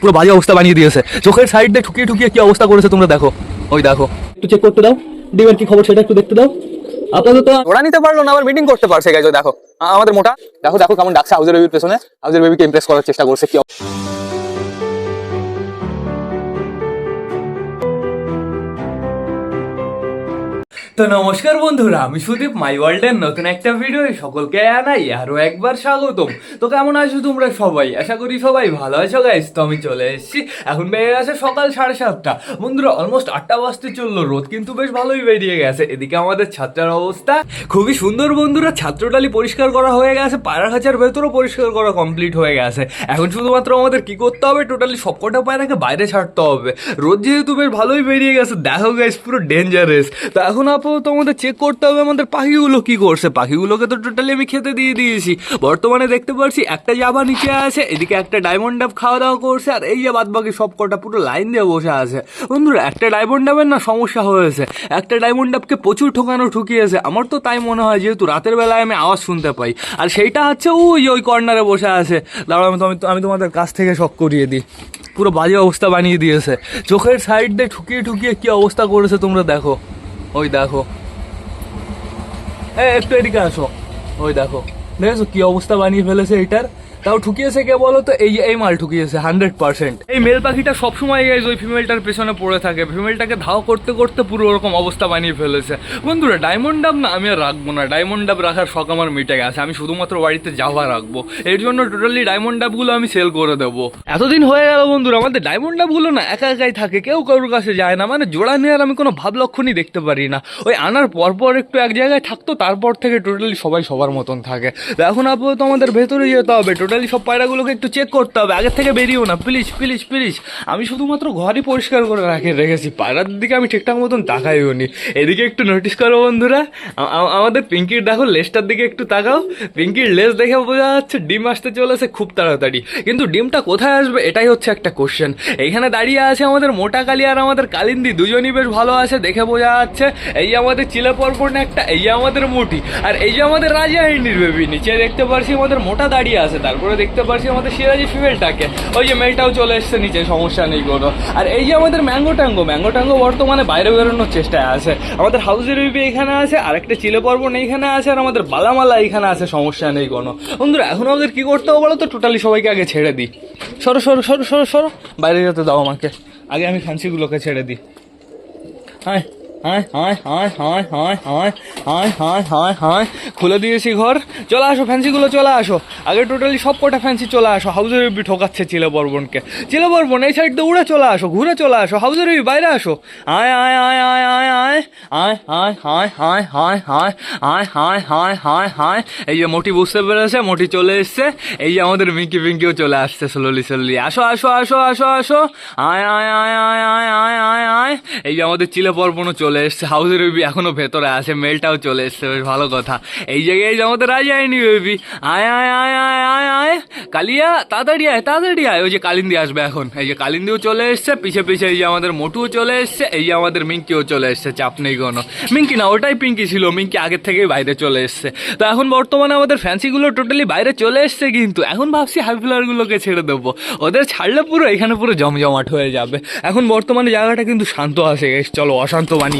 পুরো বাজে অবস্থা বানিয়ে দিয়েছে। চোখের সাইড দিয়ে ঠুকিয়ে ঠুকিয়ে কি অবস্থা করেছে তোমরা দেখো। ওই দেখো। একটু চেক করতে দাও। ডিমের কি খবর সেটা একটু দেখতে দাও। আপাতত ওরা নিতে পারল না আবার মিটিং করতে পারছে গাইজ দেখো। আমাদের মোটা। দেখো দেখো কেমন ডাকছে হাউজের বেবির পেছনে। হাউজের বেবিকে ইমপ্রেস করার চেষ্টা করছে কি তো নমস্কার বন্ধুরা, আমি সুদীপ মাই ওয়ার্ল্ডের নতুন একটা ভিডিও সকলকে জানাই আরও একবার স্বাগতম। তো কেমন আছো তোমরা সবাই? আশা করি সবাই ভালো আছো গাইস তো আমি চলে এসেছি। এখন বেড়ে গেছে সকাল সাড়ে সাতটা। বন্ধুরা অলমোস্ট আটটা বাজতে চলল। রোদ কিন্তু বেশ ভালোই বেরিয়ে গেছে। এদিকে আমাদের ছাত্রের অবস্থা খুবই সুন্দর বন্ধুরা। ছাত্রটালি পরিষ্কার করা হয়ে গেছে। পায়রা খাঁচার ভেতরও পরিষ্কার করা কমপ্লিট হয়ে গেছে। এখন শুধুমাত্র আমাদের কি করতে হবে? টোটালি সবকটা পায়রাকে বাইরে ছাড়তে হবে। রোদ যেহেতু বেশ ভালোই বেরিয়ে গেছে, দেখো গাইস পুরো ডেঞ্জারাস তো এখন আপাতত আমাদের চেক করতে হবে আমাদের পাখিগুলো কি করছে। পাখিগুলোকে তো টোটালি আমি খেতে দিয়ে দিয়েছি। বর্তমানে দেখতে পাচ্ছি একটা জাবা নিচে আছে, এদিকে একটা ডায়মন্ড ডাব খাওয়া দাওয়া করছে, আর এই যে বাদ বাকি সব কটা পুরো লাইন দিয়ে বসে আছে। বন্ধুরা, একটা ডায়মন্ড ডাবের না সমস্যা হয়েছে। একটা ডায়মন্ড ডাবকে প্রচুর ঠোকানো ঠুকিয়েছে। আমার তো তাই মনে হয়, যেহেতু রাতের বেলায় আমি আওয়াজ শুনতে পাই। আর সেইটা হচ্ছে ওই ওই কর্নারে বসে আছে। দাঁড়াও, আমি তো, আমি তোমাদের কাছ থেকে শখ করিয়ে দিই। পুরো বাজে অবস্থা বানিয়ে দিয়েছে। চোখের সাইড দিয়ে ঠুকিয়ে ঠুকিয়ে কি অবস্থা করেছে তোমরা দেখো। ওই দেখো। একটু এদিকে আসো। ওই দেখো। দেখেছ কি অবস্থা বানিয়ে ফেলেছে এটার তাও ঠুকিয়েছে কে বলো তো? এই এই মাল ঠুকিয়েছে হান্ড্রেড পার্সেন্ট এই মেল পাখিটা সবসময় গাইজ ওই ফিমেলটার পেছনে পড়ে থাকে। ফিমেলটাকে ধাও করতে করতে পুরো ওরকম অবস্থা বানিয়ে ফেলেছে। বন্ধুরা ডায়মন্ড ডাব না, আমি আর রাখব না। ডায়মন্ড ডাব রাখার শখ আমার মিটে গেছে। আমি শুধুমাত্র বাড়িতে যাওয়া রাখব। এর জন্য টোটালি ডায়মন্ড ডাবগুলো আমি সেল করে দেবো। এতদিন হয়ে গেল বন্ধুরা, আমাদের ডায়মন্ড ডাবগুলো না একা একাই থাকে। কেউ কারোর কাছে যায় না। মানে জোড়া নেওয়ার আমি কোনো ভাব লক্ষণই দেখতে পারি না। ওই আনার পরপর একটু এক জায়গায় থাকতো, তারপর থেকে টোটালি সবাই সবার মতন থাকে। তো এখন আপাতত আমাদের ভেতরে যেতে হবে। টোটালি সব পায়রাগুলোকে একটু চেক করতে হবে। আগের থেকে বেরিয়েও না। প্লিজ প্লিজ প্লিজ আমি শুধুমাত্র ঘরই পরিষ্কার করে রাখে রেখেছি। পায়রার দিকে আমি ঠিকঠাক মতন তাকাইও নি। এদিকে একটু নোটিস করো বন্ধুরা। আমাদের পিঙ্কির দেখো, লেজটার দিকে একটু তাকাও। পিঙ্কির লেজ দেখে বোঝা যাচ্ছে ডিম আসতে চলেছে খুব তাড়াতাড়ি। কিন্তু ডিমটা কোথায় আসবে, এটাই হচ্ছে একটা কোশ্চেন এইখানে দাঁড়িয়ে আছে আমাদের মোটা কালি আর আমাদের কালিন্দি। দুজনই বেশ ভালো আছে, দেখে বোঝা যাচ্ছে এই আমাদের চিলে পরপর একটা, এই আমাদের মুটি। আর এই যে আমাদের রাজা হিন্দির বেবি, নিচে দেখতে পারছি আমাদের মোটা দাঁড়িয়ে আছে তারপরে দেখতে পারছি আমাদের সিরাজি ফিমেলটাকে। ওই যে মেলটাও চলে এসছে নিচে, সমস্যা নেই কোনো। আর এই যে আমাদের ম্যাঙ্গো ট্যাঙ্গো ম্যাঙ্গো ট্যাঙ্গো বর্তমানে বাইরে বেরোনোর চেষ্টায় আছে। আমাদের হাউসের বেবি এখানে আছে আর একটা চিলে পর্বন এইখানে আছে, আর আমাদের বালামালা এখানে আছে, সমস্যা নেই কোনো। বন্ধুরা, এখন আমাদের কী করতে হবে বলো তো? টোটালি সবাইকে আগে ছেড়ে দিই। সরো সরো সরো সরো সরো। বাইরে যেতে দাও আমাকে। আগে আমি ফ্যান্সিগুলোকে ছেড়ে দিই। হায় হায় হায় হায় হায় হায় হায় হায় হায় হায় হায় খুলে দিয়েছি ঘর চলে আসো ফ্যান্সিগুলো চলে আসো আগে টোটালি সব কটা ফ্যান্সি চলে আসো হাউজের বেবি ঠোকাচ্ছে চিলে বর্বনকে চিলে বর্বন এই সাইড দিয়ে উড়ে চলে আসো ঘুরে চলে আসো হাউজের বেবি বাইরে আসো আয় আয় আয় আয় আয় আয় আয় হায় হায় হায় হায় হায় আয় হায় হায় হায় হায় এই যে মোটি বুঝতে পেরেছে মোটি চলে এসছে এই যে আমাদের মিঙ্কি পিঙ্কিও চলে আসছে স্লোলি স্লোলি আসো আসো আসো আসো আসো আয় আয় আয় আয় আয় আয় আয় আয় এই যে আমাদের চিলে পর্বণও চলে এসছে হাউসের বেবি এখনও ভেতরে আছে মেলটাও চলে এসছে, বেশ ভালো কথা। এই জায়গায় আমাদের রাজা আয়নি বেবি আয় আয় আয় আয় আয় আয়। কালিয়া, তাড়াতাড়ি আয় তাড়াতাড়ি আয়। ওই যে কালিন্দি আসবে এখন। এই যে কালিন্দিও চলে এসছে, পিছে পিছে এই যে আমাদের মোটুও চলে এসছে, এই যে আমাদের মিঙ্কিও চলে এসছে, চাপ নেই কোনো। মিঙ্কি না, ওটাই পিঙ্কি ছিল, মিঙ্কি আগের থেকেই বাইরে চলে এসছে। তো এখন বর্তমানে আমাদের ফ্যান্সিগুলো টোটালি বাইরে চলে এসছে কিন্তু, এখন ভাবছি হাই ফ্লাওয়ারগুলোকে ছেড়ে দেবো। ওদের ছাড়লে পুরো এখানে পুরো জমজমাট হয়ে যাবে। এখন বর্তমানে জায়গাটা কিন্তু শান্ত আছে চলো, অশান্ত বানিয়ে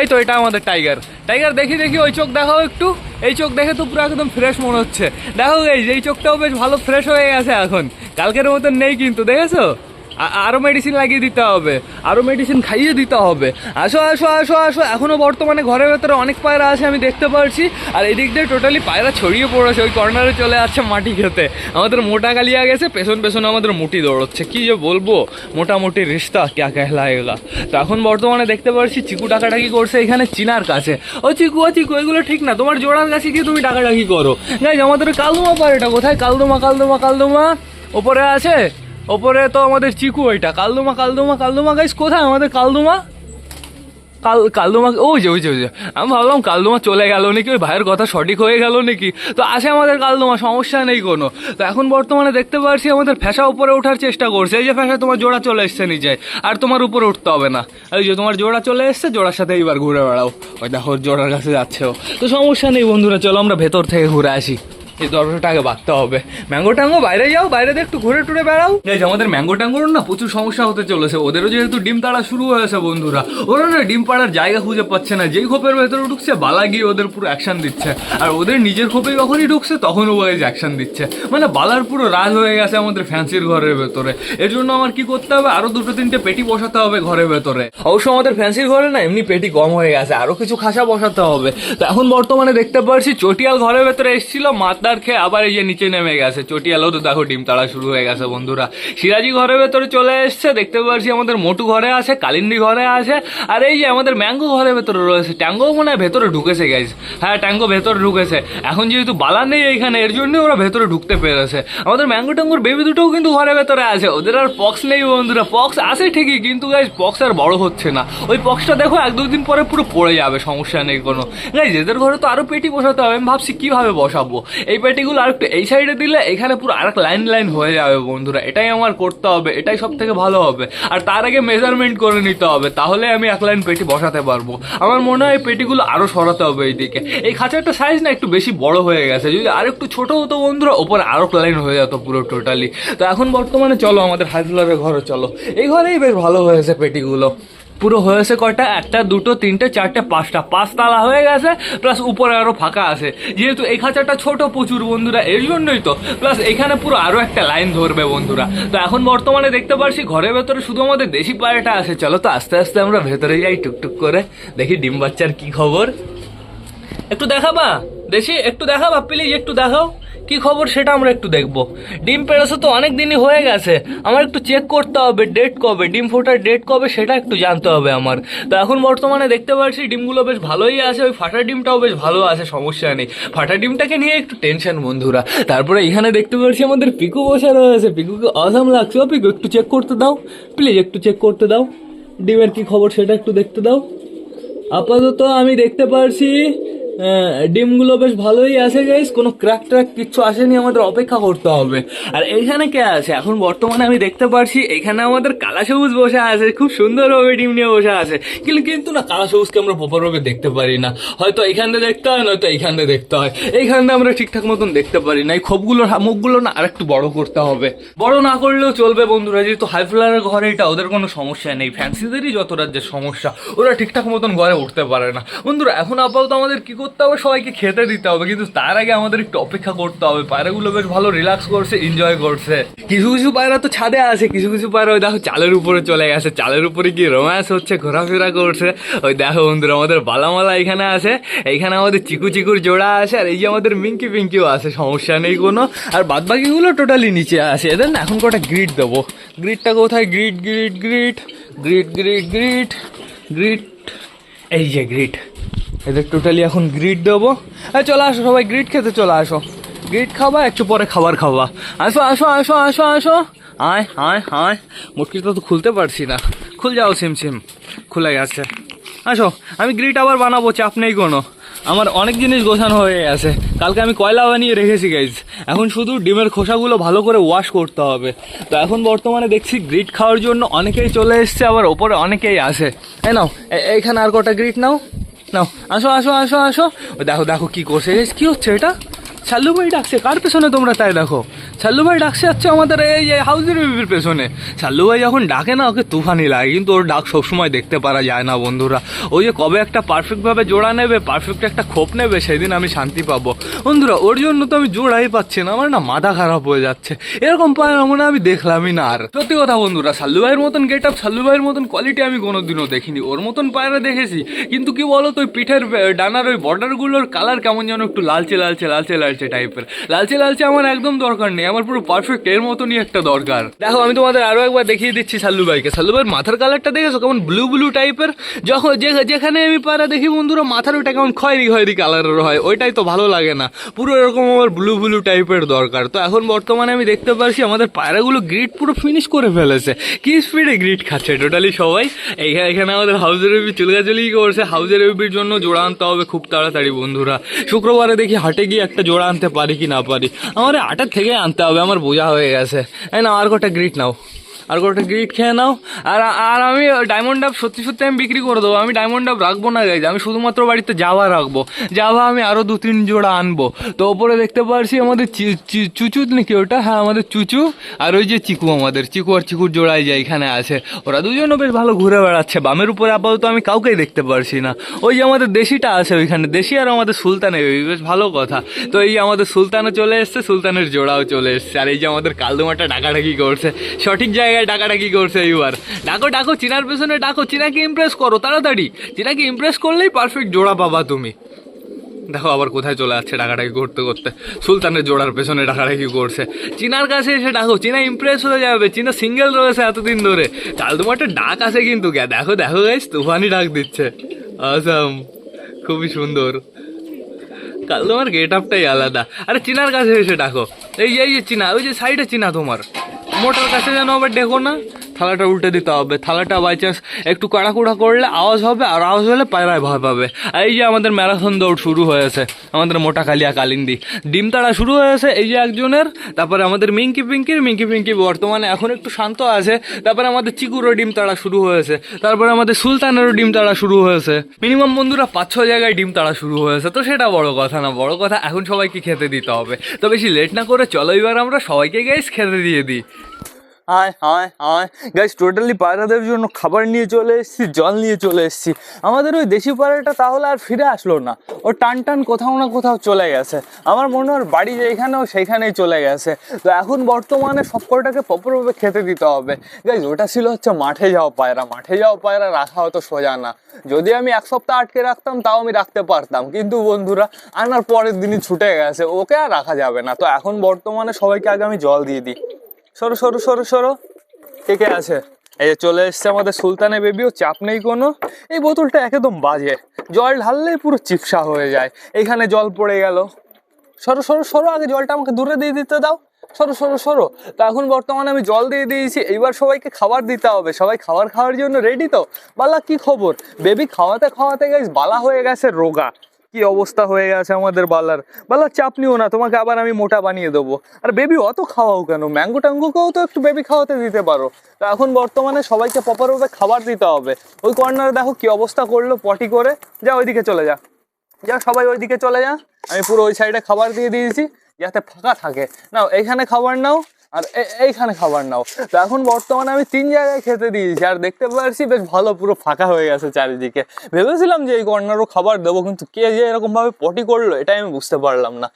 এই তো এটা আমাদের টাইগার। টাইগার, দেখি দেখি, ওই চোখ দেখাও একটু। এই চোখ দেখে তো পুরো একদম ফ্রেশ মনে হচ্ছে। দেখো এই এই চোখটাও বেশ ভালো ফ্রেশ হয়ে গেছে এখন। কালকের মতন নেই কিন্তু, দেখেছ? আ- আরও মেডিসিন লাগিয়ে দিতে হবে, আরও মেডিসিন খাইয়ে দিতে হবে। আসো আসো আসো আসো, এখনও বর্তমানে ঘরের ভেতরে অনেক পায়রা আছে, আমি দেখতে পারছি। আর এদিক দিয়ে টোটালি পায়রা ছড়িয়ে পড়েছে, ওই কর্নারে চলে আসছে মাটি খেতে। আমাদের মোটা গালিয়া গেছে, পেছন পেছন আমাদের মুটি দৌড়চ্ছে। কি যে বলব, মোটামুটি রিস্তা, ক্যা কেহলা এগুলা। তো এখন বর্তমানে দেখতে পারছি চিকু ডাকাডাকি করছে এখানে চিনার কাছে। ও চিকু ও চিকু, এগুলো ঠিক না, তোমার জোড়ার কাছে গিয়ে তুমি ডাকাডাকি করো। গাইজ, আমাদের কালদুমা পায়রাটা কোথায়? কালদুমা কালদুমা কালদুমা, ওপরে আছে? ওপরে তো আমাদের চিকু ওইটা। কালদুমা কালদুমা কালদুমা গাইস কোথায় আমাদের কালদুমা? কাল, কালদমা ওই যে ওই যে ওই যে। আমি ভাবলাম কালদমা চলে গেল নাকি, ওই ভাইয়ের কথা সঠিক হয়ে গেল নাকি? তো আসে আমাদের কালদমা, সমস্যা নেই কোনো। তো এখন বর্তমানে দেখতে পাচ্ছি আমাদের ফ্যাসা উপরে ওঠার চেষ্টা করছে। এই যে ফ্যাসা তোমার জোড়া চলে এসছে নিচে। আর তোমার উপরে উঠতে হবে না। এই যে তোমার জোড়া চলে এসছে, জোড়ার সাথে এইবার ঘুরে বেড়াও। ওই দেখো জোড়ার কাছে যাচ্ছে ও। তো সমস্যা নেই বন্ধুরা, চলো আমরা ভেতর থেকে ঘুরে আসি। এই দরজাটা আগে বাঁধতে হবে। ম্যাঙ্গো ট্যাঙ্গো বাইরে যাও বাইরে একটু ঘুরে টুরে বেড়াও। এই যে আমাদের ম্যাঙ্গো ট্যাঙ্গোর না প্রচুর সমস্যা হতে চলেছে। ওদেরও যেহেতু ডিম তাড়া শুরু হয়েছে বন্ধুরা। ওরা না ডিম পাড়ার জায়গা খুঁজে পাচ্ছে না। যেই খোপের ভেতরে ঢুকছে বালা গিয়ে ওদের পুরো অ্যাকশন দিচ্ছে। আর ওদের নিজের খোপে যখনই ঢুকছে তখন ও অ্যাকশন দিচ্ছে। মানে বালার পুরো রাজ হয়ে গেছে আমাদের ফ্যান্সির ঘরের ভেতরে। এর জন্য আমার কি করতে হবে? আরও দুটো তিনটে পেটি বসাতে হবে ঘরের ভেতরে। অবশ্য আমাদের ফ্যান্সির ঘরে না এমনি পেটি কম হয়ে গেছে। আরও কিছু খাসা বসাতে হবে। তো এখন বর্তমানে দেখতে পাচ্ছি চটিয়াল ঘরের ভেতরে এসেছিল মাতার খেয়ে আবার এই যে নিচে নেমে গেছে। চটিয়ালও তো দেখো ডিম তাড়া শুরু হয়ে গেছে, বন্ধুরা। সিরাজি ঘরের ভেতরে চলে এসছে, দেখতে পাচ্ছি আমাদের মোটু ঘরে আছে, কালিন্দি ঘরে আছে, আর এই যে আমাদের ম্যাঙ্গো ঘরের ভেতরে রয়েছে। ট্যাঙ্গো মনে হয় ভেতরে ঢুকেছে গাইজ হ্যাঁ ট্যাঙ্গো ভেতরে ঢুকেছে। এখন যেহেতু বালা নেই এইখানে এর জন্য ওরা ভেতরে ঢুকতে পেরেছে। আমাদের ম্যাঙ্গো ট্যাঙ্গোর বেবি দুটোও কিন্তু ঘরের ভেতরে আছে। ওদের আর পক্স নেই, বন্ধুরা। পক্স আছে ঠিকই, কিন্তু গাইজ পক্স আর বড় হচ্ছে না। ওই পক্সটা দেখো, এক দুদিন পরে পুরো পড়ে যাবে, সমস্যা নেই কোনো। গাইজ এদের ঘরে তো আরও পেটি বসাতে হবে। আমি ভাবছি কীভাবে বসাবো? এই পেটিগুলো আর একটু এই সাইডে দিলে এখানে পুরো আর লাইন লাইন হয়ে যাবে বন্ধুরা। এটাই আমার করতে হবে, এটাই সব থেকে ভালো হবে। আর তার আগে মেজারমেন্ট করে নিতে হবে, তাহলে আমি এক লাইন পেটি বসাতে পারব। আমার মনে হয় পেটিগুলো আরও সরাতে হবে এইদিকে। এই খাঁচাটা সাইজ না একটু বেশি বড় হয়ে গেছে, যদি আর একটু ছোট হতো বন্ধুরা, ওপরে আরও লাইন হয়ে যেত পুরো টোটালি তো এখন বর্তমানে চলো আমাদের হাইফ্লারের ঘরে চলো। এই ঘরেই বেশ ভালো হয়েছে পেটিগুলো। পুরো হয়েছে কয়টা? একটা, দুটো, তিনটে, চারটে, পাঁচটা। পাঁচ তালা হয়ে গেছে প্লাস উপরে আরও ফাঁকা আছে। যেহেতু এই খাঁচাটা ছোট প্রচুর বন্ধুরা, এর জন্যই তো। প্লাস এখানে পুরো আরও একটা লাইন ধরবে বন্ধুরা। তো এখন বর্তমানে দেখতে পারছি ঘরের ভেতরে শুধু আমাদের দেশি পায়রাটা আছে। চলো তো আস্তে আস্তে আমরা ভেতরে যাই টুকটুক করে। দেখি ডিম বাচ্চার কি খবর। একটু দেখাবা? দেশি, একটু দেখাবা? প্লিজ একটু দেখাও। কি খবর সেটা আমরা একটু দেখব। ডিম পেড়েছে তো অনেক দিনই হয়ে গেছে। আমার একটু চেক করতে হবে ডেট কবে, ডিম ফোটার ডেট কবে সেটা একটু জানতে হবে আমার। তো এখন বর্তমানে দেখতে পাচ্ছি ডিমগুলো বেশ ভালোই আছে, ওই ফাটা ডিমটাও বেশ ভালো আছে, সমস্যা নেই। ফাটা ডিমটাকে নিয়ে একটু টেনশন বন্ধুরা। তারপরে এখানে দেখতে পাচ্ছি আমাদের পিকু বসে রয়েছে। পিকুকে অসাম লাগছে। ও পিকু, একটু চেক করতে দাও। প্লিজ একটু চেক করতে দাও। ডিমের কি খবর সেটা একটু দেখতে দাও। আপাতত আমি দেখতে পারছি ডিমগুলো বেশ ভালোই আছে গাইস কোনো ক্র্যাক ট্র্যাক কিচ্ছু আসেনি, আমাদের অপেক্ষা করতে হবে। আর এইখানে কে আছে? এখন বর্তমানে আমি দেখতে পারছি এখানে আমাদের কালা সবুজ বসে আছে। খুব সুন্দরভাবে ডিম নিয়ে বসে আছে। কিন্তু কিন্তু না কালা সবুজকে আমরা প্রপারভাবে দেখতে পারি না। হয়তো এইখান দিয়ে দেখতে হয়, নয়তো এইখান দিয়ে দেখতে হয়। এইখান দিয়ে আমরা ঠিকঠাক মতন দেখতে পারি না। এই খোপগুলোর মুখগুলো না আরেকটু বড় করতে হবে। বড় না করলেও চলবে বন্ধুরা। যেহেতু হাই ফ্লারের ঘরে এটা, ওদের কোনো সমস্যা নেই। ফ্যান্সিদেরই যত রাজ্যের সমস্যা, ওরা ঠিকঠাক মতন ঘরে উঠতে পারে না। বন্ধুরা, এখন আপাতত আমাদের কি করতে হবে, সবাইকে খেতে দিতে হবে, কিন্তু তার আগে আমাদের একটু অপেক্ষা করতে হবে। পায়রাগুলো বেশ ভালো রিল্যাক্স করছে এনজয় করছে। কিছু কিছু পায়রা তো ছাদে আছে, কিছু কিছু পায়রা ওই দেখো চালের উপরে চলে গেছে। চালের উপরে কি রোম্যান্স হচ্ছে, ঘোরাফেরা করছে। ওই দেখো বন্ধুরা, আমাদের বালামালা এখানে আছে এইখানে আমাদের চিকু চিকুর জোড়া আছে, আর এই যে আমাদের মিঙ্কি পিঙ্কিও আছে, সমস্যা নেই কোনো। আর বাদ বাকিগুলো টোটালি নিচে আছে। এদের না, এখন কটা গ্রিড দেবো। গ্রিডটা কোথায়? Grid grid grid grid grid grid grid এই যে গ্রিড এদের টোটালি এখন গ্রিড দেবো। হ্যাঁ চলে আসো সবাই গ্রিড খেতে চলে আসো। গ্রিড খাবা, একটু পরে খাবার খাবা। আসো আসো আসো আসো আসো। আয় আয় আয়। মুটকিটা তো খুলতে পারছি না। খুল যাও সিম সিম খুলে গেছে। আসো, আমি গ্রিড আবার বানাবো, চাপ নেই কোনো। আমার অনেক জিনিস গোছানো হয়ে গেছে। কালকে আমি কয়লা বানিয়ে রেখেছি গাইজ এখন শুধু ডিমের খোসাগুলো ভালো করে ওয়াশ করতে হবে। তো এখন বর্তমানে দেখছি গ্রিড খাওয়ার জন্য অনেকেই চলে এসছে, আবার ওপরে অনেকেই আসে এই নাও এইখানে আর কটা গ্রিড নাও। নাও আসো আসো আসো আসো। দেখো দেখো কি করছে কি হচ্ছে এটা? শাল্লু ভাই ডাকছে, কার পেছনে তোমরা তাই দেখো? শাল্লু ভাই ডাকছে হচ্ছে আমাদের এই হাউজের বিবির পেছনে। শাল্লু ভাই যখন ডাকে না, ওকে তুফানি লাগে, কিন্তু ওর ডাক সবসময় দেখতে পারা যায় না বন্ধুরা। ওই যে কবে একটা পারফেক্টভাবে জোড়া নেবে পারফেক্ট একটা খোপ নেবে, সেদিন আমি শান্তি পাবো। বন্ধুরা, ওর জন্য তো আমি জোড়াই পাচ্ছি না, আমার না মাথা খারাপ হয়ে যাচ্ছে। এরকম পায় মনে আমি দেখলামই না আর। সত্যি কথা বন্ধুরা সাল্লু ভাইয়ের মতন গেট আপ সাল্লু ভাইয়ের মতন কোয়ালিটি আমি কোনোদিনও দেখিনি। ওর মতন পায়রা দেখেছি। কিন্তু কি বলো তো ওই পিঠের ডানার ওই বর্ডারগুলোর কালার কেমন যেন একটু লালচে লালচে লালচে লালচে। লালচে টাইপের লালচে লালচে আমার একদম দরকার নেই। আমার পুরো পারফেক্ট এর মতনই একটা দরকার। দেখো, আমি তোমাদের আরও একবার দেখিয়ে দিচ্ছি সাল্লু ভাইকে। সাল্লু ভাইয়ের মাথার কালারটা দেখেছ? কেমন ব্লু ব্লু টাইপের যখন যেখানে আমি পায়রা দেখি, বন্ধুরা, মাথার ওইটা কেমন খয়েরি খয়েরি কালারের হয়। ওইটাই তো ভালো লাগে না। পুরো এরকম আমার ব্লু ব্লু টাইপের দরকার। তো এখন বর্তমানে আমি দেখতে পারছি, আমাদের পায়রাগুলো গ্রিড পুরো ফিনিশ করে ফেলেছে। কি স্পিডে গ্রিড খাচ্ছে টোটালি সবাই। এইখানে এখানে আমাদের হাউজের বেবি চুলগাচুলি করছে। হাউজের বেবির জন্য জোড়া আনতে হবে খুব তাড়াতাড়ি, বন্ধুরা। শুক্রবারে দেখি হাটে গিয়ে একটা জোড়া আনতে পারি কি না পারি? আমার আটার থেকে আনতে হবে, আমার বোঝা হয়ে গেছে। না আর কটা গ্রিট নাও। আর কটা গ্রিট খেয়ে নাও। আর আর আমি ডায়মন্ড ডাব সত্যি সত্যি আমি বিক্রি করে দেবো। আমি ডায়মন্ড ডাব রাখব না গাইজ আমি শুধুমাত্র বাড়িতে জাভা রাখব। জাভা আমি আরও দু তিন জোড়া আনব। তো ওপরে দেখতে পারছি আমাদের চুচু নাকি ওটা? হ্যাঁ আমাদের চুচু। আর ওই যে চিকু আমাদের। চিকু আর চিকুর জোড়াই যে এখানে আছে। ওরা দুজনও বেশ ভালো ঘুরে বেড়াচ্ছে। বামের উপরে আপাতত আমি কাউকেই দেখতে পারছি না। ওই যে আমাদের দেশিটা আছে ওইখানে। দেশি আর আমাদের সুলতানে বেশ ভালো কথা। তো এই আমাদের সুলতানও চলে এসছে, সুলতানের জোড়াও চলে এসছে। আর এই যে আমাদের কালদুমাটা ডাকাডাকি করছে। সঠিক জায়গায় ডাকাডাকি করছে এইবার? ডাকো ডাকো, চিনার পেছনে ডাকো, চিনাকে ইমপ্রেস করো, তাড়াতাড়ি। চিনাকে ইমপ্রেস করলেই পারফেক্ট জোড়া পাবা তুমি। দেখো আবার কোথায় চলে যাচ্ছে ডাকাডাকি করতে করতে। সুলতানের জোড়ার পেছনে ডাকাডাকি করছে? চিনার কাছে এসে ডাকো, চিনা ইমপ্রেস হয়ে যাবে, চিনা সিঙ্গেল রয়েছে এতদিন ধরে। কাল তোমার একটা ডাক আছে কিন্তু দেখো দেখো গাইস তুফানি ডাক দিচ্ছে। আসাম খুবই সুন্দর। কাল তোমার গেট আপটাই আলাদা। আরে, চিনার কাছে এসে ডাকো। এই এই যে, চিনা, ওই যে সাইডে চিনা তোমার। मोटर कसे जाणार बड्डे हो ना থালাটা উল্টে দিতে হবে। থালাটা বাই চান্স একটু কাড়াকুড়া করলে আওয়াজ হবে আর আওয়াজ হলে পায়রায় ভয় পাবে। এই যে আমাদের ম্যারাথন দৌড় শুরু হয়েছে, আমাদের মোটা কালিয়া কালিন্দি। ডিম তাড়া শুরু হয়েছে এই যে একজনের, তারপরে আমাদের মিঙ্কি পিঙ্কির, মিঙ্কি পিঙ্কি বর্তমানে এখন একটু শান্ত আছে। তারপরে আমাদের চিকুরও ডিম তাড়া শুরু হয়েছে। তারপরে আমাদের সুলতানেরও ডিম তাড়া শুরু হয়েছে। মিনিমাম বন্ধুরা পাঁচ, ছ জায়গায় ডিম তাড়া শুরু হয়েছে। তো সেটা বড় কথা না, বড় কথা এখন সবাইকে খেতে দিতে হবে। তো বেশি লেট না করে চলো এবার আমরা সবাইকে গাইস খেতে দিয়ে দিই। হায় হায় হায়। গাইস টোটালি পায়রাদের জন্য খাবার নিয়ে চলে এসেছি, জল নিয়ে চলে এসেছি। আমাদের ওই দেশি পায়রাটা তাহলে আর ফিরে আসলো না। ও টান টান কোথাও না কোথাও চলে গেছে। আমার মনে হয় বাড়ি যেখানেও সেইখানেই চলে গেছে। তো এখন বর্তমানে সবকটাকে প্রপারভাবে খেতে দিতে হবে। গাইজ ওটা ছিল হচ্ছে মাঠে যাওয়া পায়রা। মাঠে যাওয়া পায়রা রাখা হতো সোজা না। যদি আমি এক সপ্তাহ আটকে রাখতাম, তাও আমি রাখতে পারতাম। কিন্তু বন্ধুরা, আনার পরের দিনই ছুটে গেছে। ওকে আর রাখা যাবে না। তো এখন বর্তমানে সবাইকে আগে আমি জল দিয়ে দিই। সরো সরো সরো সরো। কে কে আছে? এই যে চলে এসছে আমাদের সুলতানের বেবিও, চাপ নেই কোনো। এই বোতলটা একদম বাজে। জল ঢাললেই পুরো চিপসা হয়ে যায়। এইখানে জল পড়ে গেল। সরো সরো সরো, আগে জলটা আমাকে দূরে দিয়ে দিতে দাও। সরো সরো সরো। তো এখন বর্তমানে আমি জল দিয়ে দিয়েছি। এইবার সবাইকে খাবার দিতে হবে। সবাই খাবার খাওয়ার জন্য রেডি তো? বালা, কি খবর? বেবি খাওয়াতে খাওয়াতে গেছে বালা হয়ে গেছে রোগা। কি অবস্থা হয়ে গেছে আমাদের বালার? বালার চাপ নিও না, তোমাকে আবার আমি মোটা বানিয়ে দেবো। আর বেবি অত খাওয়াও কেন? ম্যাঙ্গো ট্যাঙ্গোকেও তো একটু বেবি খাওয়াতে দিতে পারো। তা এখন বর্তমানে সবাইকে প্রপারভাবে খাবার দিতে হবে। ওই কর্নারে দেখো কি অবস্থা করল পটি করে। যা, ওইদিকে চলে যা। যা, সবাই ওইদিকে চলে যা। আমি পুরো ওই সাইডে খাবার দিয়ে দিয়েছি, যাতে ফাঁকা থাকে। নাও, এইখানে খাবার নাও। আর এইখানে খাবার নাও তো এখন বর্তমানে আমি তিন জায়গায় খেতে দিয়েছি আর দেখতে পাচ্ছি বেশ ভালো পুরো ফাঁকা হয়ে গেছে চারিদিকে ভেবেছিলাম যে এই কর্নারও খাবার দেবো কিন্তু কে যে এরকমভাবে পটি করল এটাই আমি বুঝতে পারলাম না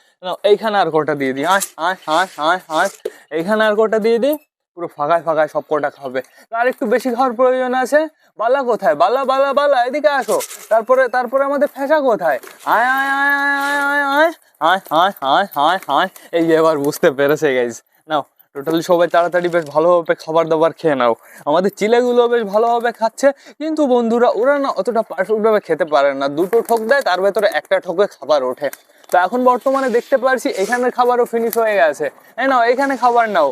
এইখানে আর কটা দিয়ে দিই আয় আয় আয় আয় আয় এইখানে আর কটা দিয়ে দিই পুরো ফাঁকায় ফাঁকায় সব কটা খাবে আর একটু বেশি খাওয়ার প্রয়োজন আছে বালা কোথায় বালা বালা বালা এদিকে আসো তারপরে তারপরে আমাদের ফেঁসা কোথায় আয় আয় আয় আয় আয় আয় আয় আয় আয় আয় আয় এই এবার বুঝতে পেরেছে গাইজ নাও টোটালি সবাই তাড়াতাড়ি বেশ ভালোভাবে খাবার দাবার খেয়ে নাও। আমাদের চিলেগুলো বেশ ভালোভাবে খাচ্ছে, কিন্তু বন্ধুরা ওরা না অতটা পারফেক্টভাবে খেতে পারে না। দুটো ঠোক দেয়, তার ভেতরে একটা ঠোকে খাবার ওঠে। তো এখন বর্তমানে দেখতে পারছি এখানের খাবারও ফিনিশ হয়ে গেছে। এই নাও, এখানে খাবার নাও।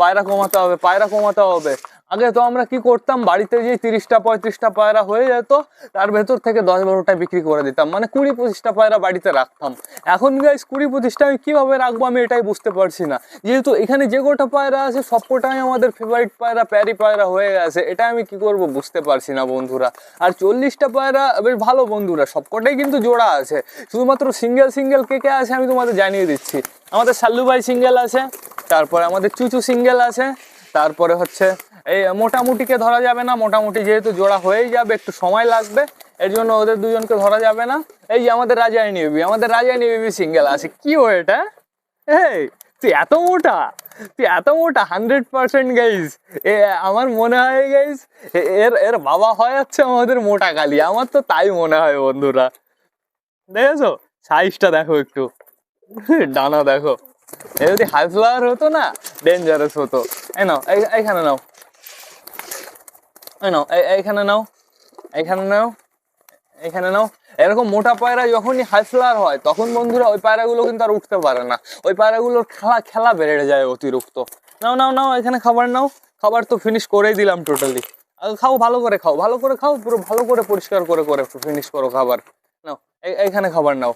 পায়রা কমাতে হবে, পায়রা কমাতে হবে। আগে তো আমরা কি করতাম? বাড়িতে যে তিরিশটা, পঁয়ত্রিশটা পায়রা হয়ে যেত, তার ভেতর থেকে দশ বারোটা বিক্রি করে দিতাম। মানে কুড়ি, পঁচিশটা পায়রা বাড়িতে রাখতাম। এখন গাইস কুড়ি, পঁচিশটা আমি কীভাবে রাখব আমি এটাই বুঝতে পারছি না। যেহেতু এখানে যে কটা পায়রা আছে, সবকটাই আমাদের ফেভারিট পায়রা প্যারি পায়রা হয়ে গেছে। এটা আমি কি করব বুঝতে পারছি না বন্ধুরা। আর চল্লিশটা পায়রা, বেশ ভালো বন্ধুরা, সবকটাই কিন্তু জোড়া আছে। শুধুমাত্র সিঙ্গেল সিঙ্গেল কে কে আছে আমি তোমাদের জানিয়ে দিচ্ছি। আমাদের সাল্লু ভাই সিঙ্গেল আছে, তারপরে আমাদের চুচু সিঙ্গেল আছে, তারপরে হচ্ছে এই মোটামুটিকে ধরা যাবে না, মোটামুটি যেহেতু জোড়া হয়েই যাবে, একটু সময় লাগবে, এর জন্য ওদের দুজনকে ধরা যাবে না। এই যে আমাদের রাজাই নিবি আমাদের রাজাই নিবি সিঙ্গেল আছে, কি ও এটা এই, তুই এত মোটা, তুই এত মোটা, হান্ড্রেড পার্সেন্ট গাইস এ, আমার মনে হয় গাইস এর এর বাবা হয় হচ্ছে আমাদের মোটা কালি, আমার তো তাই মনে হয় বন্ধুরা। দেখেছ? সাইজটা দেখো একটু, ডানা দেখো। এ যদি হাই হতো না ডেঞ্জারাস হতো। এই নাও এইখানে নাও। এই নাও এইখানে নাও এইখানে নাও এখানে নাও। এরকম মোটা পায়রা যখনই হাই ফ্লাওয়ার হয়, তখন বন্ধুরা ওই পায়রাগুলো কিন্তু আর উঠতে পারে না। ওই পায়রাগুলোর খেলা খেলা বেড়ে যায় অতিরিক্ত। নাও নাও নাও, এখানে খাবার নাও। খাবার তো ফিনিশ করেই দিলাম টোটালি খাও, ভালো করে খাও, ভালো করে খাও, পুরো ভালো করে পরিষ্কার করে করে ফিনিশ করো খাবার। নাও এই- এইখানে খাবার নাও।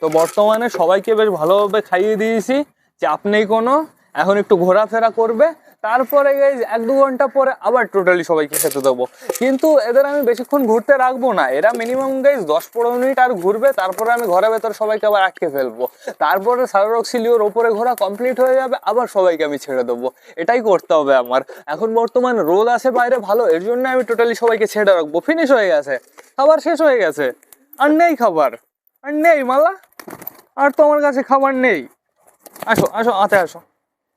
তো বর্তমানে সবাইকে বেশ ভালোভাবে খাইয়ে দিয়েছি চাপ নেই কোনো, এখন একটু ঘোরাফেরা করবে তারপরে এক দু ঘণ্টা পরে আবার টোটালি সবাইকে খেতে দেবো। কিন্তু এদের আমি বেশিক্ষণ ঘুরতে রাখব না। এরা মিনিমাম গাইজ দশ পনেরো মিনিট আর ঘুরবে, তারপরে আমি ঘরের ভেতর সবাইকে আবার আটকে ফেলব। তারপরে সারারক্সিলিওর ওপরে ঘোরা কমপ্লিট হয়ে যাবে, আবার সবাইকে আমি ছেড়ে দেবো। এটাই করতে হবে আমার। এখন বর্তমান রোদ আছে, বাইরে ভালো, এর জন্য আমি টোটালি সবাইকে ছেড়ে রাখব। ফিনিশ হয়ে গেছে। খাবার শেষ হয়ে গেছে। আর নেই খাবার। আর নেই, মালা। আর তো আমার কাছে খাবার নেই। আসো আসো আতে আসো।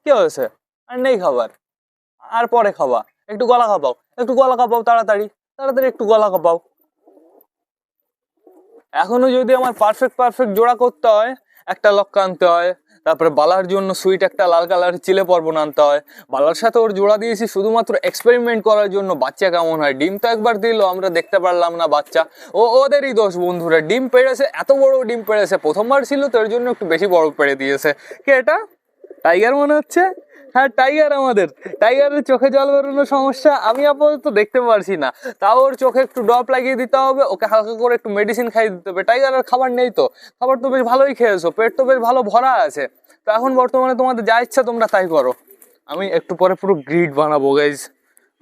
কি হয়েছে? আর নেই খাবার। আর পরে খাবা। একটু গলা খাবাও একটু গলা খাবাও তাড়াতাড়ি। তাড়াতাড়ি একটু গলা খাবাও এখনও যদি আমার পারফেক্ট পারফেক্ট জোড়া করতে হয়, একটা লক্কা আনতে হয়, তারপরে বালার জন্য সুইট একটা লাল কালার চিলে পর্বন আনতে হয়, বালার সাথে ওর জোড়া দিয়েছি শুধুমাত্র এক্সপেরিমেন্ট করার জন্য। বাচ্চা কেমন হয়? ডিম তো একবার দিল, আমরা দেখতে পারলাম না বাচ্চা। ও, ওদেরই দোষ বন্ধুরা, ডিম পেড়েছে, এত বড় ডিম পেড়েছে। প্রথমবার ছিল, তো এর জন্য একটু বেশি বড় পেড়ে দিয়েছে। কে এটা? টাইগার মনে হচ্ছে? হ্যাঁ টাইগার আমাদের। টাইগারের চোখে জল বেরোনোর সমস্যা আমি আপাতত দেখতে পারছি না। তাও ওর চোখে একটু ড্রপ লাগিয়ে দিতে হবে, ওকে হালকা করে একটু মেডিসিন খাইয়ে দিতে হবে। টাইগার আর খাবার নেই তো। খাবার তো বেশ ভালোই খেয়েছো, পেট তো বেশ ভালো ভরা আছে। তো এখন বর্তমানে তোমাদের যা ইচ্ছা তোমরা তাই করো। আমি একটু পরে পুরো গ্রিড বানাবো গাইজ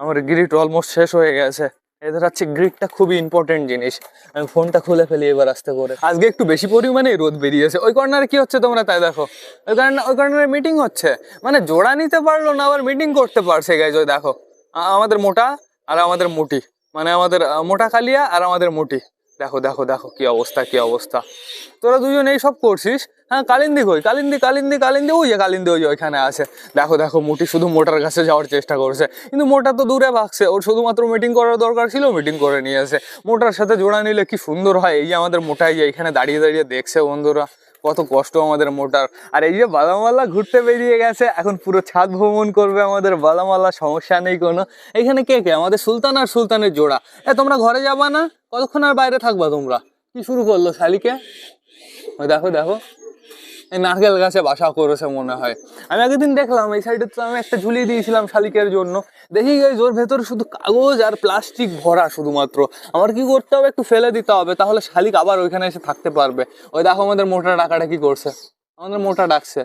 আমার গ্রিড অলমোস্ট শেষ হয়ে গেছে। এদের হচ্ছে গ্রিডটা খুবই ইম্পর্টেন্ট জিনিস। আমি ফোনটা খুলে ফেলি এবার আসতে করে। আজকে একটু বেশি পরিমাণে রোদ বেরিয়েছে। ওই কর্নারে কি হচ্ছে তোমরা তাই দেখো? ওই কর্নার ওই কর্নারে মিটিং হচ্ছে। মানে জোড়া নিতে পারল না, আবার মিটিং করতে পারছে গাইজ ওই দেখো। আমাদের মোটা আর আমাদের মুটি। মানে আমাদের মোটা কালিয়া আর আমাদের মুটি। দেখো দেখো দেখো কি অবস্থা কি অবস্থা। তোরা দুজন এই সব করছিস? হ্যাঁ কালিন্দি কই? কালিন্দি কালিন্দি কালিন্দি, ওই যে কালিন্দি, ওই ওইখানে আছে। দেখো দেখো, মুটি শুধু মোটার কাছে যাওয়ার চেষ্টা করছে। কিন্তু মোটা তো দূরে ভাগছে, ওর শুধুমাত্র মিটিং করার দরকার ছিল মিটিং করে নিয়েছে মোটার সাথে জোড়া নিলে কি সুন্দর হয়, এই যে আমাদের মোটাই যে এখানে দাঁড়িয়ে দাঁড়িয়ে দেখছে বন্ধুরা। কত কষ্ট আমাদের মোটার। আর এই যে বালামাল্লা ঘুরতে বেরিয়ে গেছে, এখন পুরো ছাদ ভ্রমণ করবে আমাদের বালামালা, সমস্যা নেই কোনো। এখানে কে কে? আমাদের সুলতান আর সুলতানের জোড়া। এ, তোমরা ঘরে যাবা না? কতক্ষণ আর বাইরে থাকবা তোমরা? কি শুরু করল শালিকে? দেখো দেখো। নারকেল গাছে বাসা করেছে মনে হয়। আমি আগের দিন দেখলাম, এই সাইডে তো আমি একটা ঝুলিয়ে দিয়েছিলাম শালিকের জন্য। দেখি গাইজ ওর ভেতরে শুধু কাগজ আর প্লাস্টিক ভরা শুধুমাত্র। আমার কি করতে হবে? একটু ফেলে দিতে হবে, তাহলে শালিক আবার ওইখানে এসে থাকতে পারবে। ওই দেখো আমাদের মোটা ডাকাটা কি করছে। আমাদের মোটা ডাকছে।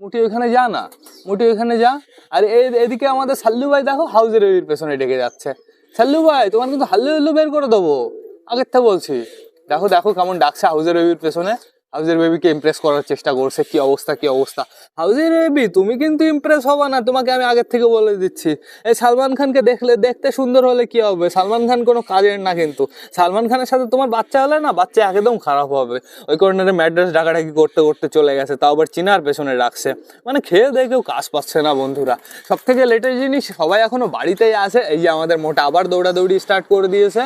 মুটি, ওইখানে যা না। মুটি, ওইখানে যা। আর এদিকে আমাদের সাল্লু ভাই দেখো হাউজের পেছনে ডেকে যাচ্ছে। সাল্লু ভাই, তোমার কিন্তু হাল্লু হাল্লু বের করে দেবো। আগের থেকে বলছি। দেখো দেখো কেমন ডাকছে হাউজের পেছনে। হাউজের বেবিকে ইমপ্রেস করার চেষ্টা করছে, কি অবস্থা কি অবস্থা? হাউজের বেবি, তুমি কিন্তু ইমপ্রেস হবা না, তোমাকে আমি আগের থেকে বলে দিচ্ছি। এই সালমান খানকে দেখলে, দেখতে সুন্দর হলে কি হবে? সালমান খান কোনো কাজের না কিন্তু। সালমান খানের সাথে তোমার বাচ্চা হলে না, বাচ্চা একদম খারাপ হবে। ওই কর্নারে ম্যাড্রেস ডাকাডাকি করতে করতে চলে গেছে, তাও আবার চিনার পেছনে রাখছে। মানে খেয়ে দিয়ে কেউ কাজ পাচ্ছে না, বন্ধুরা। সব থেকে লেটেস্ট জিনিস, সবাই এখনও বাড়িতেই আছে। এই যে আমাদের মোটা, আবার দৌড়াদৌড়ি স্টার্ট করে দিয়েছে।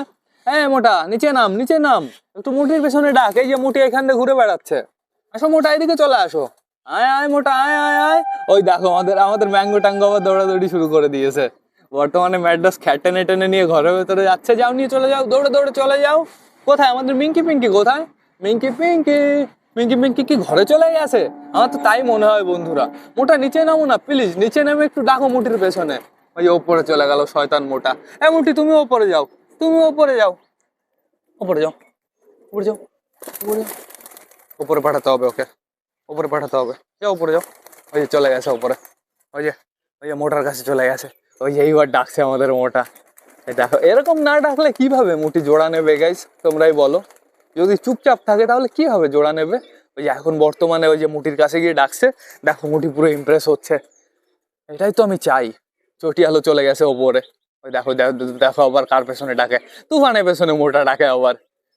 হ্যাঁ মোটা, নিচে নাম নিচে নাম। একটু মুটির পেছনে ডাক, এই যে মুটি এখান থেকে ঘুরে বেড়াচ্ছে। আসো মোটা, এদিকে চলে আসো। আয় আয় মোটা, আয় আয় আয়। ওই দেখো, আমাদের আমাদের ম্যাঙ্গো ট্যাঙ্গো আবার দৌড়াদৌড়ি শুরু করে দিয়েছে। বর্তমানে ম্যাড্রাস খ্যাটেনে টেনে নিয়ে ঘরের ভেতরে যাচ্ছে। যাও, নিয়ে চলে যাও, দৌড়ে দৌড়ে চলে যাও। কোথায়? আমাদের মিঙ্কি পিঙ্কি কোথায়? মিঙ্কি পিঙ্কি মিঙ্কি পিঙ্কি কি ঘরে চলে গেছে? আমার তো তাই মনে হয় বন্ধুরা। মোটা, নিচে নামো না প্লিজ নিচে নেমে একটু ডাকো মুটির পেছনে। ওই ওপরে চলে গেল শয়তান মোটা। এ মুটি তুমি ওপরে যাও। তুমি ওপরে যাও। ওপরে যাও। উপরে যাও। উপরে যাও। উপরে পাঠাতে হবে ওকে। উপরে পাঠাতে হবে। যাও উপরে যাও। ওই যে চলে গেছে উপরে। ওই যে ওই যে মোটার কাছে চলে গেছে। ওই যে এইবার ডাকছে আমাদের মোটা। দেখো, এরকম না ডাকলে কীভাবে মুটি জোড়া নেবে গাইস তোমরাই বলো। যদি চুপচাপ থাকে তাহলে কীভাবে জোড়া নেবে? ওই যে এখন বর্তমানে ওই যে মুটির কাছে গিয়ে ডাকছে। দেখো মুটি পুরো ইমপ্রেস হচ্ছে। এটাই তো আমি চাই। চটি আলো চলে গেছে ওপরে। ওই দেখো, দেখো- আবার কার পেছনে ডাকে। তুফানের পেছনে মোটা ডাকে আবার।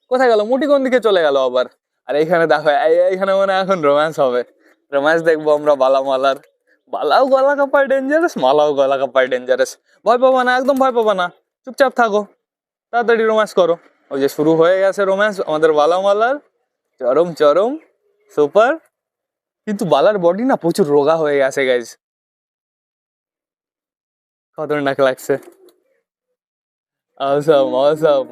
কোথায় গেল? মুটি কোন দিকে চলে গেল আবার? আর এইখানে দেখো, এই- এইখানে মানে এখন রোম্যান্স হবে। রোম্যান্স দেখব আমরা বালামালার বালাও গলা কাপায় ডেঞ্জারাস মালাও গলা কাপায় ডেঞ্জারাস ভয় পাবা না, একদম ভয় পাবা না। চুপচাপ থাকো। তাড়াতাড়ি রোম্যান্স করো। ওই যে শুরু হয়ে গেছে রোম্যান্স আমাদের বালামালার চরম চরম সুপার কিন্তু বালার বডি না প্রচুর রোগা হয়ে গেছে গাইজ খতরনাক লাগছে। Awesome awesome.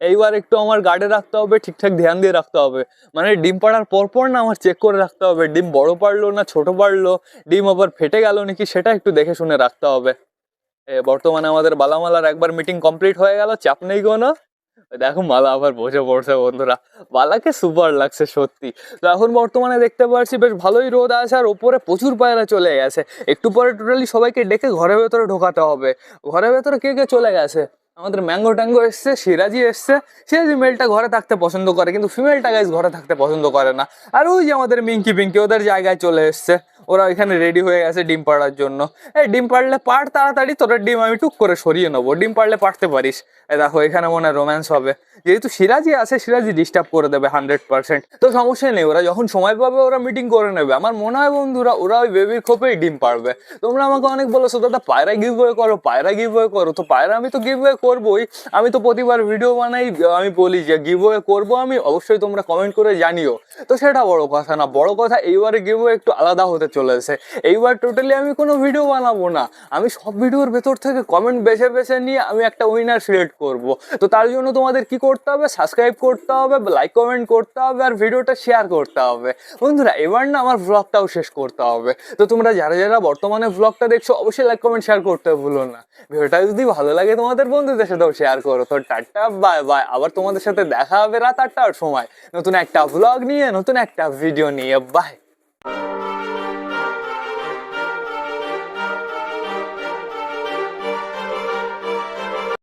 এইবার একটু আমার গার্ডে রাখতে হবে, ঠিকঠাক ধ্যান দিয়ে রাখতে হবে। মানে ডিম পাড়ার পর পর না আমার চেক করে রাখতে হবে। ডিম বড় পারল না ছোট পারল ডিম আবার ফেটে গেল নাকি সেটা একটু দেখে শুনে রাখতে হবে। বর্তমানে আমাদের বালামালার একবার মিটিং কমপ্লিট হয়ে গেল, চাপ নেই কোনো। দেখো মালা আবার বসে পড়ছে বন্ধুরা। বালাকে সুপার লাগছে সত্যি। তো এখন বর্তমানে দেখতে পাচ্ছি বেশ ভালোই রোদ আছে আর ওপরে প্রচুর পায়রা চলে গেছে। একটু পরে টোটালি সবাইকে ডেকে ঘরের ভেতরে ঢোকাতে হবে। ঘরের ভেতরে কে কে চলে গেছে? আমাদের ম্যাঙ্গো ট্যাঙ্গো এসছে সিরাজি এসছে। সিরাজি মেলটা ঘরে থাকতে পছন্দ করে, কিন্তু ফিমেলটা গাইজ ঘরে থাকতে পছন্দ করে না। আর ওই যে আমাদের মিঙ্কি পিঙ্কি ওদের জায়গায় চলে এসছে। ওরা এখানে রেডি হয়ে গেছে ডিম পাড়ার জন্য। এই ডিম পাড়লে পাড় তাড়াতাড়ি তোর ডিম আমি টুক করে সরিয়ে নেব। ডিম পাড়লে পাড়তে পারিস। দেখো, এখানে মনে হয় রোম্যান্স হবে। যেহেতু সিরাজি আছে সিরাজি ডিস্টার্ব করে দেবে হান্ড্রেড পার্সেন্ট তো সমস্যা নেই, ওরা যখন সময় পাবে, ওরা মিটিং করে নেবে। আমার মনে হয় বন্ধুরা, ওরা ওই বেবির খোপেই ডিম পারবে তোমরা আমাকে অনেক বলেছ, দাদা, পায়রা গিভ ওয়ে করো, পায়রা গিভ ওয়ে করো। তো পায়রা আমি তো গিভ ওয়ে করবোই। আমি তো প্রতিবার ভিডিও বানাই, আমি বলি যে গিভ ওয়ে করব আমি, অবশ্যই তোমরা কমেন্ট করে জানিও। তো সেটা বড় কথা না। বড় কথা, এইবারে গিভ ওয়ে একটু আলাদা হতে চলেছে এইবার টোটালি আমি কোনো ভিডিও বানাবো না। আমি সব ভিডিওর ভেতর থেকে কমেন্ট বেছে বেছে নিয়ে আমি একটা উইনার সিলেক্ট করব। তো তার জন্য তোমাদের কি করতে হবে? সাবস্ক্রাইব করতে হবে লাইক কমেন্ট করতে হবে আর ভিডিওটা শেয়ার করতে হবে। বন্ধুরা, এবার না আমার ব্লগটাও শেষ করতে হবে। তো তোমরা যারা যারা বর্তমানে ব্লগটা দেখছ, অবশ্যই লাইক কমেন্ট শেয়ার করতে ভুলো না। ভিডিওটা যদি ভালো লাগে তোমাদের বন্ধুদের সাথেও শেয়ার করো। তো টাটা বাই বাই আবার তোমাদের সাথে দেখা হবে রাত আটটার সময়। নতুন একটা ব্লগ নিয়ে, নতুন একটা ভিডিও নিয়ে। বাই